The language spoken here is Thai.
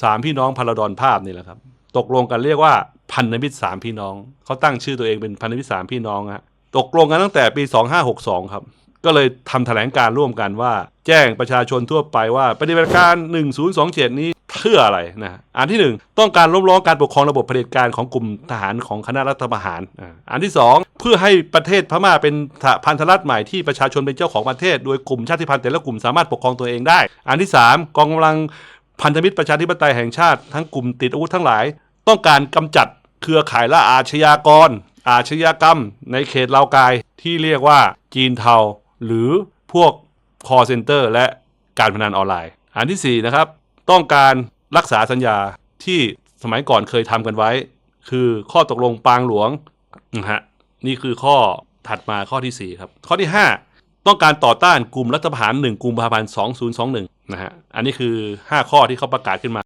สามพี่น้องพาราดอนภาพนี่แหละครับ ตกลงกันเรียกว่าพันธมิตรสามพี่น้องเขาตั้งชื่อตัวเองเป็นพันธมิตรสามพี่น้องฮะตกลงกันตั้งแต่ปี 2562 ครับ ก็เลยทำแถลงการร่วมกันว่า แจ้งประชาชนทั่วไปว่าปฏิบัติการ 1027 นี้เพื่ออะไรนะอันที่หนึ่งต้องการล้มล้างการปกครองระบบเผด็จการของกลุ่มทหารของคณะรัฐประหารอันที่สองเพื่อให้ประเทศพม่าเป็นพันธรัฐใหม่ที่ประชาชนเป็นเจ้าของประเทศ โดยกลุ่มชาติพันธุ์แต่ละกลุ่มสามารถปกครองตัวเองได้ อันที่สามกองกำลัง พันธมิตรประชาธิปไตยแห่งชาติทั้งกลุ่มติดอาวุธทั้งหลาย ต้องการกำจัดเครือข่ายและอาชญากร อาชญากรรม ในเขตลาวกายที่เรียกว่าจีนเทา หรือพวก call center และการพนันออนไลน์ อันที่4นะครับต้องการรักษาสัญญาที่สมัยก่อนเคยทำกันไว้ คือข้อตกลงปางหลวงนะฮะนี่คือข้อถัดมาข้อทีสี่4 ครับ ข้อที่ 5 ต้องการต่อต้านกลุ่มรัฐประหาร 1 กุมภาพันธ์ 2021 นะฮะ อันนี้คือ 5 ข้อที่เขาประกาศขึ้นมา